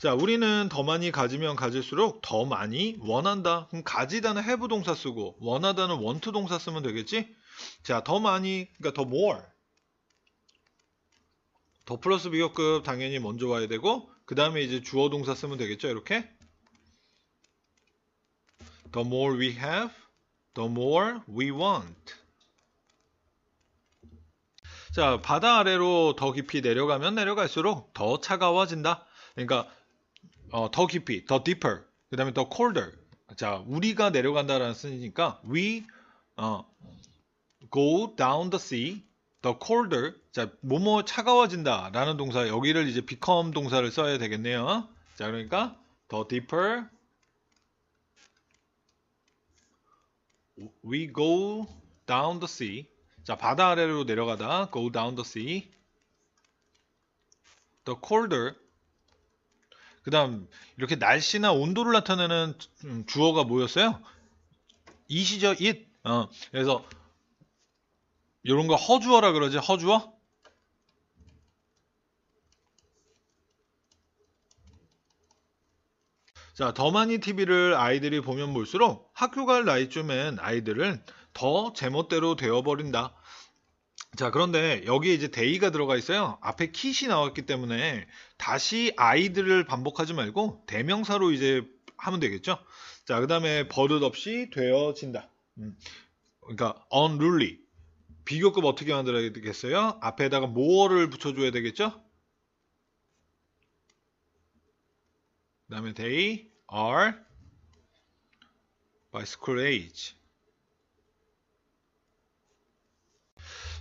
자, 우리는 더 많이 가지면 가질수록 더 많이 원한다. 그럼 가지다는 have 동사 쓰고 원하다는 want 동사 쓰면 되겠지? 자, 더 많이, 그러니까 더 more. 더 플러스 비교급 당연히 먼저 와야 되고 그 다음에 이제 주어 동사 쓰면 되겠죠? 이렇게. The more we have, the more we want. 자, 바다 아래로 더 깊이 내려가면 내려갈수록 더 차가워진다. 그러니까 어, 더 깊이, 더 deeper. 그 다음에 더 colder. 자, 우리가 내려간다라는 뜻이니까 we 어, go down the sea, the colder. 자, 뭐뭐 차가워진다 라는 동사 여기를 이제 become 동사를 써야 되겠네요. 자, 그러니까 더 deeper we go down the sea. 자, 바다 아래로 내려가다 go down the sea. the colder 그 다음 이렇게 날씨나 온도를 나타내는 음, 주어가 뭐였어요? 이시죠 it 어, 그래서 이런 거 허주어라 그러지 허주어 자, 더 많이 TV를 아이들이 보면 볼수록 학교 갈 나이쯤엔 아이들은 더 제멋대로 되어버린다. 자, 그런데 여기에 이제 데이가 들어가 있어요. 앞에 킷이 나왔기 때문에 다시 아이들을 반복하지 말고 대명사로 이제 하면 되겠죠. 자, 그 다음에 버릇 없이 되어진다. 음, 그러니까 unruly. 비교급 어떻게 만들어야 되겠어요? 앞에다가 more를 붙여줘야 되겠죠? 그 다음에 they are school age.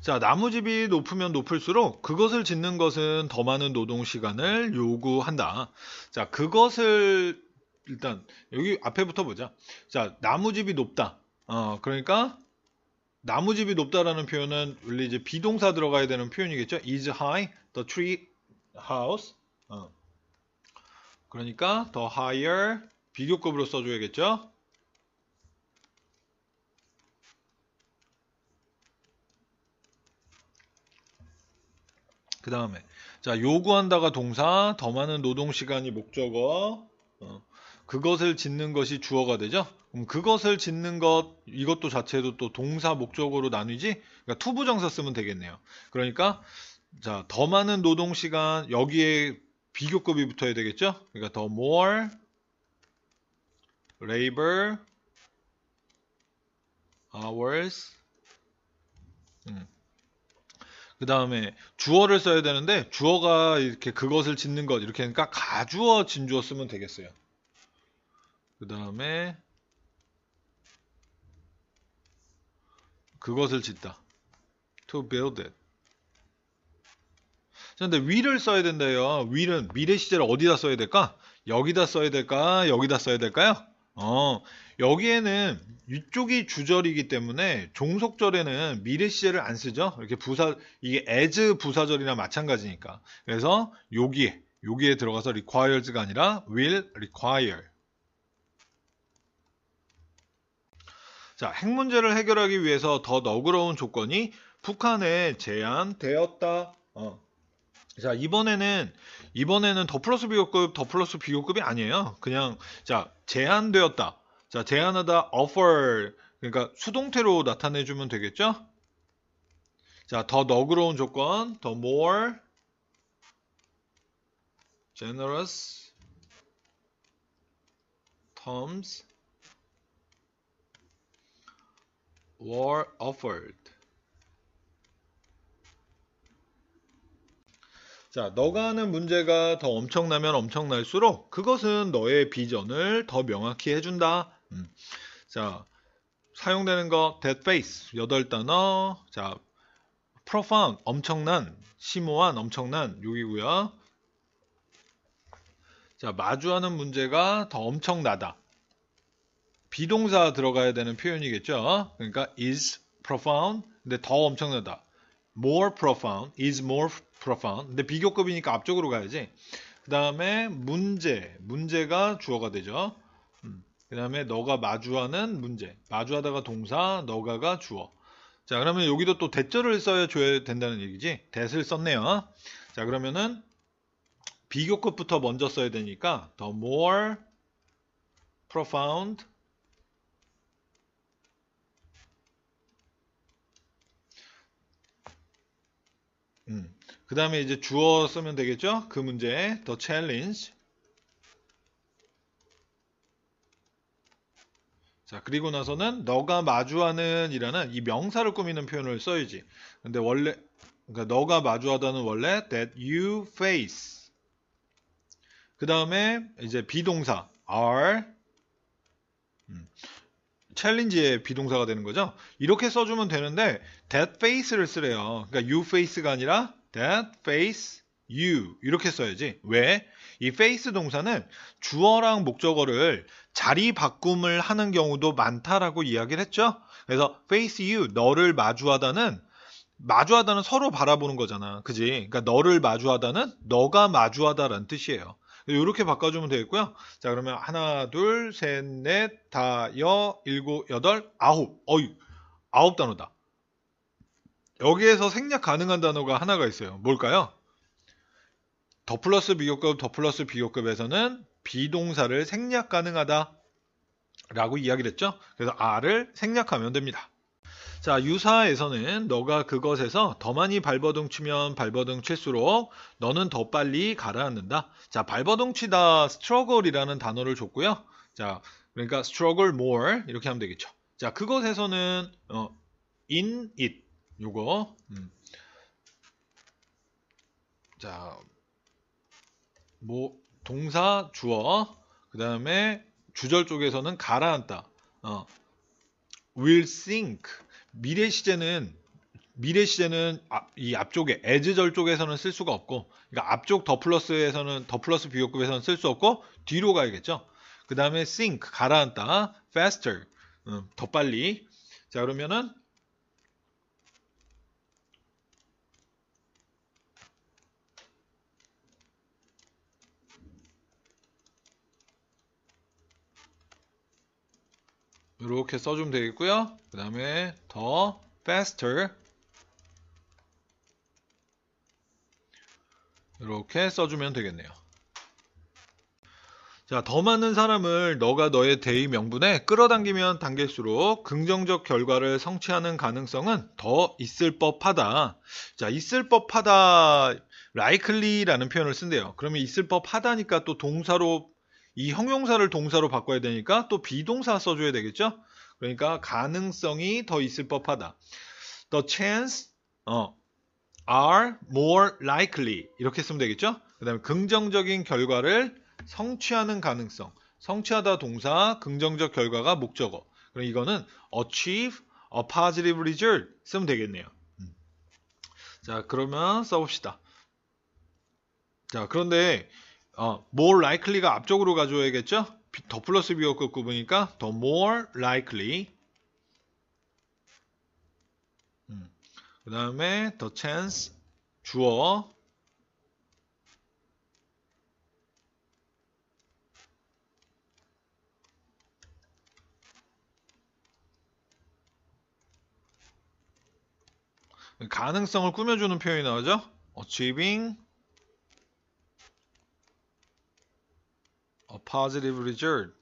자, 나무집이 높으면 높을수록 그것을 짓는 것은 더 많은 노동 시간을 요구한다. 자, 그것을 일단 여기 앞에부터 보자. 자, 나무집이 높다. 어, 그러니까 나무집이 높다라는 표현은 원래 이제 비동사 들어가야 되는 표현이겠죠. is high the tree house. 어. 그러니까 더 higher 비교급으로 써줘야겠죠. 그 다음에 자 요구한다가 동사 더 많은 노동 시간이 목적어 어, 그것을 짓는 것이 주어가 되죠. 그럼 그것을 짓는 것 이것도 자체도 또 동사 목적어로 나뉘지. 그러니까 투부정사 쓰면 되겠네요. 그러니까 자 더 많은 노동 시간 여기에 비교급이 붙어야 되겠죠. 그러니까 더 more labor hours 음. 그 다음에 주어를 써야 되는데 주어가 이렇게 그것을 짓는 것 이렇게 하니까 가주어 진주어 쓰면 되겠어요. 그 다음에 그것을 짓다. to build it. 근데 will을 써야 된대요. will은 미래 시제를 어디다 써야 될까? 여기다 써야 될까? 여기다 써야 될까요? 어, 여기에는 이쪽이 주절이기 때문에 종속절에는 미래 시제를 안 쓰죠. 이렇게 부사 이게 as 부사절이나 마찬가지니까. 그래서 여기에 여기에 들어가서 requires가 아니라 will require. 자, 핵 문제를 해결하기 위해서 더 너그러운 조건이 북한에 제안되었다. 어. 자, 이번에는 이번에는 더 플러스 비교급, 더 플러스 비교급이 아니에요. 그냥 자, 제한되었다. 자, 제한하다 offer 그러니까 수동태로 나타내 주면 되겠죠? 자, 더 너그러운 조건, 더 more generous terms were offered. 자, 너가 하는 문제가 더 엄청나면 엄청날수록 그것은 너의 비전을 더 명확히 해준다. 음. 자, 사용되는 거 that face 여덟 단어. 자, profound 엄청난, 심오한, 엄청난 여기고요. 자, 마주하는 문제가 더 엄청나다. 비동사 들어가야 되는 표현이겠죠. 그러니까 is profound. 근데 더 엄청나다. more profound, is more profound. 근데 비교급이니까 앞쪽으로 가야지. 그 다음에 문제, 문제가 주어가 되죠. 음. 그 다음에 너가 마주하는 문제, 마주하다가 동사, 너가가 주어. 자, 그러면 여기도 또 대절을 써야 줘야 된다는 얘기지. 대을 썼네요. 자, 그러면은 비교급부터 먼저 써야 되니까 the more profound 음. 그 다음에 이제 주어 쓰면 되겠죠? 그 문제 the challenge 자 그리고 나서는 너가 마주하는 이라는 이 명사를 꾸미는 표현을 써야지 근데 원래 그러니까 너가 마주하다는 원래 that you face 그 다음에 이제 비동사 are 음, 챌린지의 비동사가 되는 거죠. 이렇게 써주면 되는데 that face를 쓰래요. 그러니까 you face가 아니라 that face you 이렇게 써야지. 왜? 이 face 동사는 주어랑 목적어를 자리 바꿈을 하는 경우도 많다라고 이야기를 했죠. 그래서 face you 너를 마주하다는 마주하다는 서로 바라보는 거잖아. 그지? 그러니까 너를 마주하다는 너가 마주하다라는 뜻이에요. 이렇게 바꿔주면 되겠고요. 자, 그러면 하나, 둘, 셋, 넷, 다, 여, 일곱, 여덟, 아홉. 어이, 아홉 단어다. 여기에서 생략 가능한 단어가 하나가 있어요. 뭘까요? 더 플러스 비교급, 더 플러스 비교급에서는 비동사를 생략 가능하다. 라고 이야기를 했죠. 그래서 R을 생략하면 됩니다. 자, 유사에서는 너가 그것에서 더 많이 발버둥 치면 발버둥 칠수록 너는 더 빨리 가라앉는다. 자, 발버둥 치다 struggle이라는 단어를 줬고요. 자, 그러니까 struggle more 이렇게 하면 되겠죠. 자, 그것에서는 어, in it 요거. 음. 자, 뭐 동사 주어. 그 다음에 주절 쪽에서는 가라앉다. 어, will sink. 미래 시제는 미래 시제는 앞, 이 앞쪽에 as절 쪽에서는 쓸 수가 없고 그러니까 앞쪽 더 플러스에서는 더 플러스 비교급에서는 쓸 수 없고 뒤로 가야겠죠. 그 다음에 sink 가라앉다. faster. 음, 더 빨리. 자 그러면은 이렇게 써주면 되겠고요. 그 다음에 더 faster 이렇게 써주면 되겠네요. 자, 더 많은 사람을 너가 너의 대의 명분에 끌어당기면 당길수록 긍정적 결과를 성취하는 가능성은 더 있을 법하다. 자, 있을 법하다, likely라는 표현을 쓴대요. 그러면 있을 법하다니까 또 동사로 이 형용사를 동사로 바꿔야 되니까 또 비동사 써줘야 되겠죠? 그러니까 가능성이 더 있을 법하다. The chance 어, are more likely 이렇게 쓰면 되겠죠? 그 다음에 긍정적인 결과를 성취하는 가능성. 성취하다 동사, 긍정적 결과가 목적어. 그럼 이거는 achieve a positive result 쓰면 되겠네요. 음. 자, 그러면 써봅시다. 자, 그런데 어, more likely가 앞쪽으로 가져야겠죠? 더 플러스 비교급 구분이니까 더 more likely 음. 그 다음에 the chance 주어 가능성을 꾸며주는 표현이 나오죠? achieving positive result.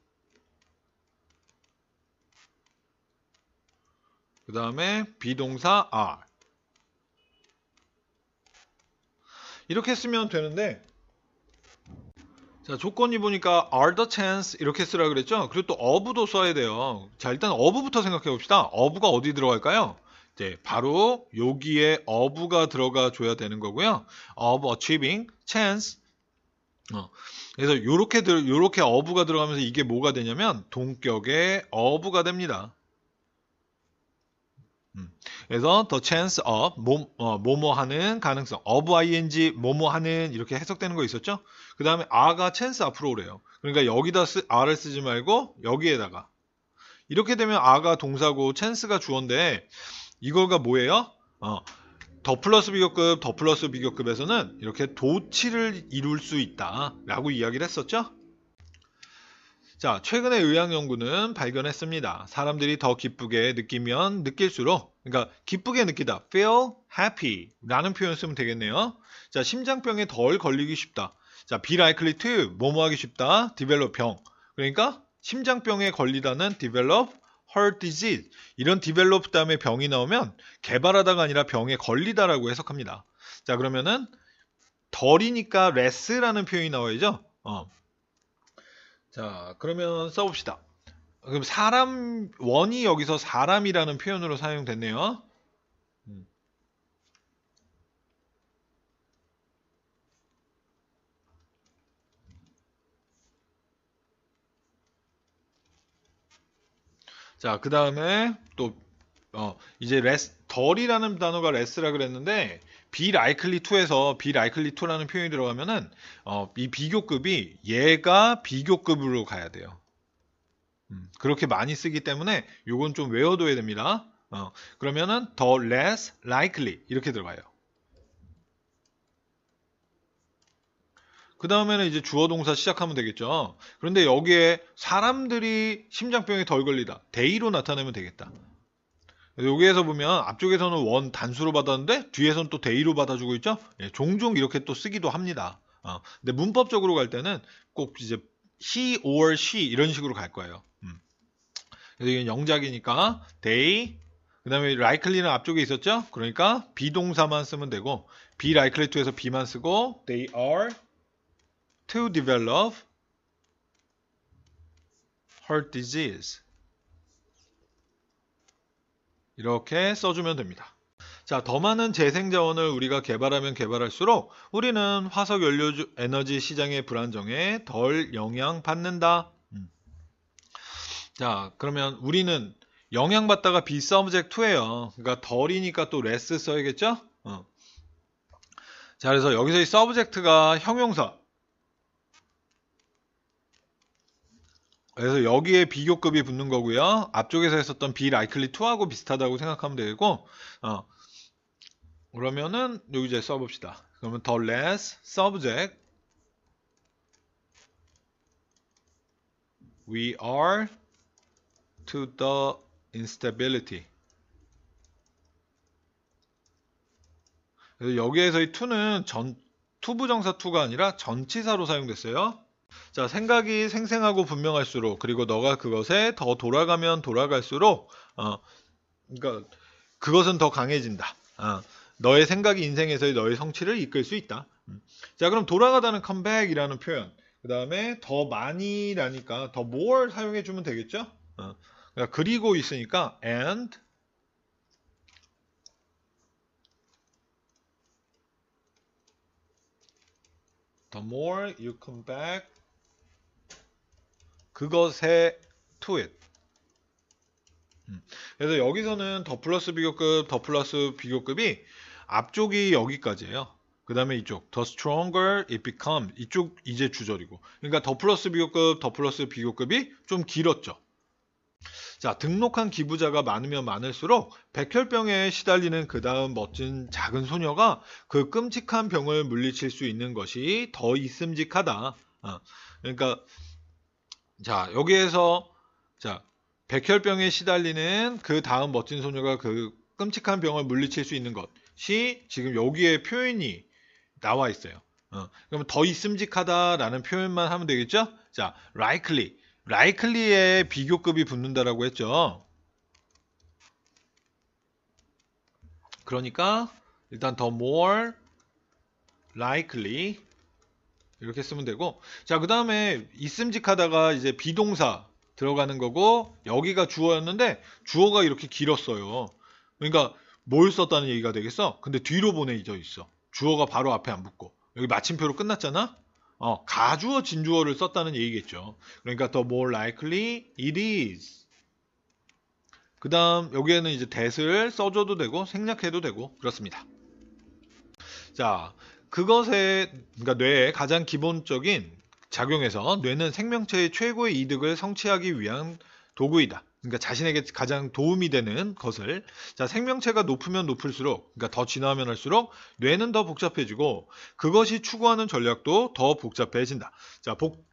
그 다음에 비동사 are. 이렇게 쓰면 되는데 자 조건이 보니까 are the chance 이렇게 쓰라 그랬죠? 그리고 또 of도 써야 돼요. 자 일단 of부터 생각해 봅시다. of가 어디 들어갈까요? 이제 바로 여기에 of가 들어가 줘야 되는 거고요. of achieving chance 어. 그래서 요렇게 들 요렇게 어부가 들어가면서 이게 뭐가 되냐면 동격의 어부가 됩니다. 음. 그래서 the chance of 뭐, 어, 뭐뭐 하는 가능성 of ing 뭐뭐 하는 이렇게 해석되는 거 있었죠? 그 다음에 a가 chance 앞으로 오래요. 그러니까 여기다 쓰, a를 쓰지 말고 여기에다가 이렇게 되면 a가 동사고 chance가 주어인데 이거가 뭐예요? 어, 더 플러스 비교급, 더 플러스 비교급에서는 이렇게 도치를 이룰 수 있다라고 이야기를 했었죠. 자, 최근에 의학 연구는 발견했습니다. 사람들이 더 기쁘게 느끼면 느낄수록, 그러니까 기쁘게 느끼다, feel happy 라는 표현 쓰면 되겠네요. 자, 심장병에 덜 걸리기 쉽다. 자, be likely to 뭐뭐 하기 쉽다. develop 병. 그러니까 심장병에 걸리다는 develop heart disease. 이런 develop 다음에 병이 나오면 개발하다가 아니라 병에 걸리다라고 해석합니다. 자, 그러면은 덜이니까 less라는 표현이 나와야죠. 어. 자, 그러면 써봅시다. 그럼 사람 원이 여기서 사람이라는 표현으로 사용됐네요. 자, 그 다음에 또, 어, 이제 레스, 덜이라는 단어가 레스라 그랬는데, be likely to에서 be likely to라는 표현이 들어가면은, 어, 이 비교급이 얘가 비교급으로 가야 돼요. 음, 그렇게 많이 쓰기 때문에 요건 좀 외워둬야 됩니다. 어, 그러면은 더 less likely 이렇게 들어가요. 그 다음에는 이제 주어 동사 시작하면 되겠죠. 그런데 여기에 사람들이 심장병에 덜 걸리다. 데이로 나타내면 되겠다. 여기에서 보면 앞쪽에서는 원 단수로 받았는데 뒤에서는 또 데이로 받아주고 있죠. 예, 종종 이렇게 또 쓰기도 합니다. 어, 근데 문법적으로 갈 때는 꼭 이제 he or she 이런 식으로 갈 거예요. 음. 그래서 이건 영작이니까 they 그 다음에 likely는 앞쪽에 있었죠. 그러니까 비동사만 쓰면 되고 likely to에서 be만 쓰고 they are to develop heart disease 이렇게 써주면 됩니다. 자, 더 많은 재생자원을 우리가 개발하면 개발할수록 우리는 화석 연료 에너지 시장의 불안정에 덜 영향받는다. 음. 자, 그러면 우리는 영향받다가 be subject to예요. 그러니까 덜이니까 또 less 써야겠죠? 어. 자, 그래서 여기서 이 subject가 형용사. 그래서 여기에 비교급이 붙는 거고요. 앞쪽에서 했었던 likely to하고 비슷하다고 생각하면 되고, 어. 그러면은 여기 이제 써봅시다. 그러면 the less subject we are to the instability. 그래서 여기에서 이 to는 전 투부정사 to가 아니라 전치사로 사용됐어요. 자, 생각이 생생하고 분명할수록 그리고 너가 그것에 더 돌아가면 돌아갈수록 어, 그러니까 그것은 더 강해진다. 어, 너의 생각이 인생에서의 너의 성취를 이끌 수 있다. 음. 자, 그럼 돌아가다는 comeback이라는 표현. 그 다음에 더 많이라니까 더 more 사용해 주면 되겠죠? 어. 그러니까 그리고 있으니까 and the more you come back 그것에 to it. 음. 그래서 여기서는 더 플러스 비교급, 더 플러스 비교급이 앞쪽이 여기까지예요. 그 다음에 이쪽 the stronger it becomes 이쪽 이제 주절이고 그러니까 더 플러스 비교급, 더 플러스 비교급이 좀 길었죠. 자, 등록한 기부자가 많으면 많을수록 백혈병에 시달리는 그 다음 멋진 작은 소녀가 그 끔찍한 병을 물리칠 수 있는 것이 더 있음직하다. 어, 그러니까 자 여기에서 자 백혈병에 시달리는 그 다음 멋진 소녀가 그 끔찍한 병을 물리칠 수 있는 것이 지금 여기에 표현이 나와 있어요. 어, 그러면 더 있음직하다라는 표현만 하면 되겠죠? 자, likely. likely에 비교급이 붙는다라고 했죠. 그러니까 일단 더 more likely 이렇게 쓰면 되고. 자 그 다음에 있음직 하다가 이제 비동사 들어가는 거고 여기가 주어였는데 주어가 이렇게 길었어요. 그러니까 뭘 썼다는 얘기가 되겠어? 근데 뒤로 보내져 있어. 주어가 바로 앞에 안 붙고. 여기 마침표로 끝났잖아? 어, 가주어 진주어를 썼다는 얘기겠죠. 그러니까 the more likely it is. 그 다음 여기에는 이제 that을 써줘도 되고 생략해도 되고 그렇습니다. 자 그것에 그러니까 뇌의 가장 기본적인 작용에서 뇌는 생명체의 최고의 이득을 성취하기 위한 도구이다. 그러니까 자신에게 가장 도움이 되는 것을 자 생명체가 높으면 높을수록 그러니까 더 진화하면 할수록 뇌는 더 복잡해지고 그것이 추구하는 전략도 더 복잡해진다. 자, 복,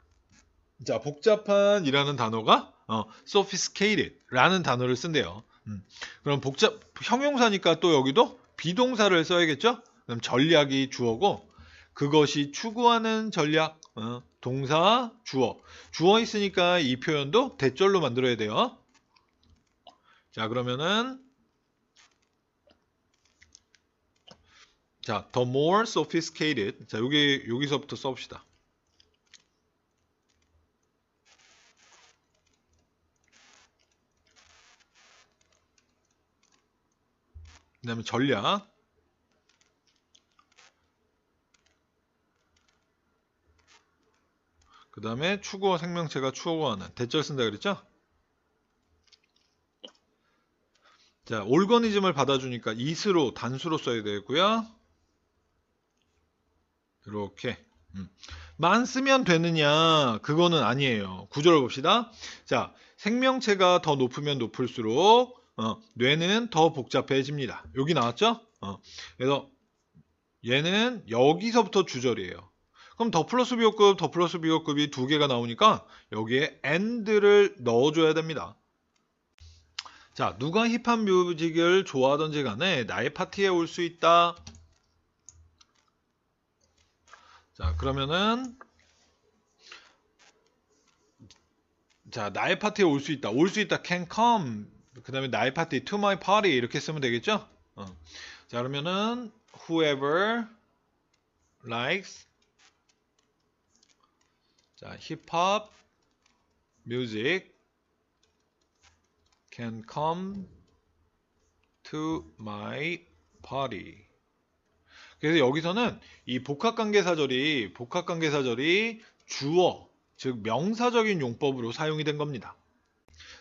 자 복잡한이라는 단어가 어, sophisticated라는 단어를 쓴대요. 음, 그럼 복잡 형용사니까 또 여기도 비동사를 써야겠죠? 그럼 전략이 주어고 그것이 추구하는 전략. 어, 동사, 주어. 주어 있으니까 이 표현도 대절로 만들어야 돼요. 자, 그러면은 자, the more sophisticated. 자, 여기 여기서부터 써봅시다. 그 다음에 전략. 다음에 추구어 생명체가 추구하는 대절 쓴다 그랬죠? 자, 올거니즘을 받아주니까 이스로 단수로 써야 되고요. 이렇게 음. 만 쓰면 되느냐 그거는 아니에요. 구조를 봅시다. 자, 생명체가 더 높으면 높을수록 어, 뇌는 더 복잡해집니다. 여기 나왔죠? 어, 그래서 얘는 여기서부터 주절이에요. 그럼 더 플러스 비호급, 더 플러스 비호급이 두 개가 나오니까 여기에 and를 넣어줘야 됩니다. 자, 누가 힙합 뮤직을 좋아하던지 간에 나의 파티에 올 수 있다. 자, 그러면은 자, 나의 파티에 올 수 있다. 올 수 있다. can come. 그 다음에 나의 파티 to my party 이렇게 쓰면 되겠죠? 어. 자, 그러면은 whoever likes 자, 힙합 music can come to my party. 그래서 여기서는 이 복합관계사절이 복합관계사절이 주어 즉 명사적인 용법으로 사용이 된 겁니다.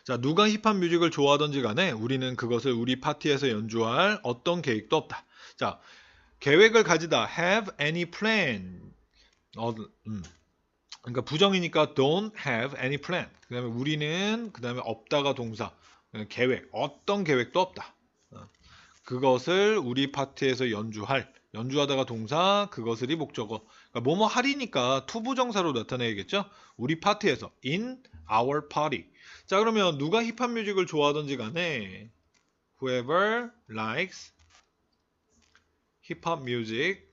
자, 누가 힙합 뮤직을 좋아하던지 간에 우리는 그것을 우리 파티에서 연주할 어떤 계획도 없다. 자, 계획을 가지다 have any plan. 어, 음. 그러니까 부정이니까 don't have any plan. 그 다음에 우리는 그 다음에 없다가 동사. 계획. 어떤 계획도 없다. 어. 그것을 우리 파티에서 연주할 연주하다가 동사 그것을이 목적어 그러니까 뭐뭐 하리니까 투부정사로 나타내야겠죠 우리 파티에서 in our party 자 그러면 누가 힙합 뮤직을 좋아하던지 간에 whoever likes 힙합 뮤직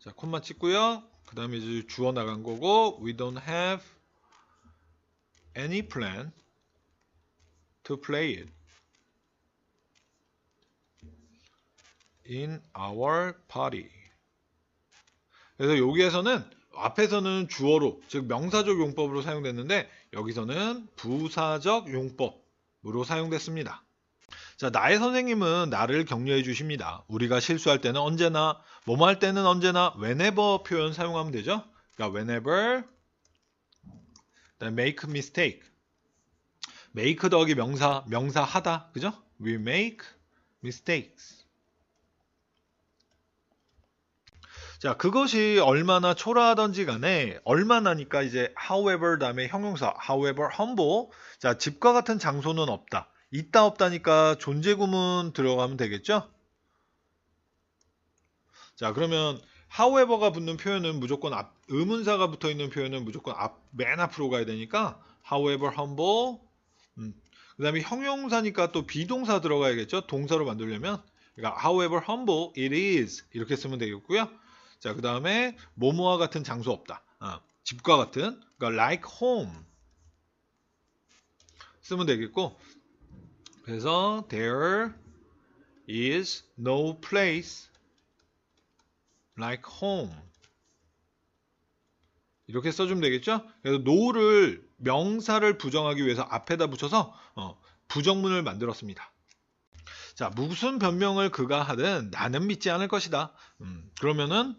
자 콤마 찍고요 그 다음에 이제 주어 나간 거고 we don't have any plan to play it in our party. 그래서 여기에서는 앞에서는 주어로 즉 명사적 용법으로 사용됐는데 여기서는 부사적 용법으로 사용됐습니다. 자, 나의 선생님은 나를 격려해 주십니다. 우리가 실수할 때는 언제나, 뭐뭐 할 때는 언제나 whenever 표현 사용하면 되죠. 그러니까 whenever make mistake. make 더하기 명사, 명사 하다. 그죠? we make mistakes. 자, 그것이 얼마나 초라하던지 간에 얼마나니까 이제 however 다음에 형용사 however humble 자, 집과 같은 장소는 없다. 있다 없다니까 존재 구문 들어가면 되겠죠? 자, 그러면 however가 붙는 표현은 무조건 앞, 의문사가 붙어 있는 표현은 무조건 앞, 맨 앞으로 가야 되니까 however humble 음. 그 다음에 형용사니까 또 비동사 들어가야겠죠? 동사로 만들려면 그러니까 however humble it is 이렇게 쓰면 되겠고요. 자, 그 다음에 뭐뭐와 같은 장소 없다. 아, 집과 같은 그러니까 like home 쓰면 되겠고 그래서 there is no place like home 이렇게 써주면 되겠죠? 그래서 no를 명사를 부정하기 위해서 앞에다 붙여서 어, 부정문을 만들었습니다. 자, 무슨 변명을 그가 하든 나는 믿지 않을 것이다. 음, 그러면은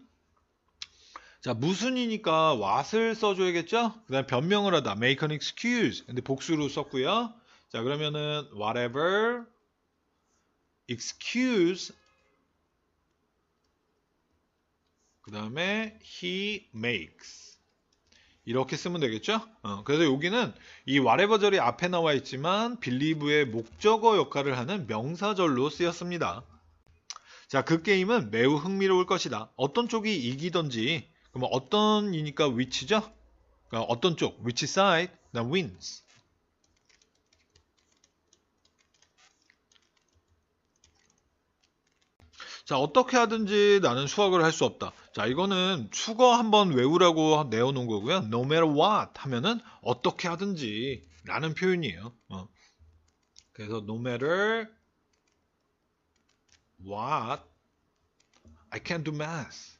자, 무슨이니까 what을 써줘야겠죠? 그 다음에 변명을 하다. make an excuse. 근데 복수로 썼고요. 자, 그러면은 whatever excuse 그 다음에 he makes 이렇게 쓰면 되겠죠? 어, 그래서 여기는 이 whatever절이 앞에 나와 있지만 believe의 목적어 역할을 하는 명사절로 쓰였습니다. 자, 그 게임은 매우 흥미로울 것이다. 어떤 쪽이 이기던지 그럼 어떤이니까 which죠? 그러니까 어떤 쪽, which side, that wins. 자, 어떻게 하든지 나는 수학을 할 수 없다. 자, 이거는 수거 한번 외우라고 내어놓은 거고요. No matter what 하면은 어떻게 하든지 라는 표현이에요. 어. 그래서 no matter what I can do math.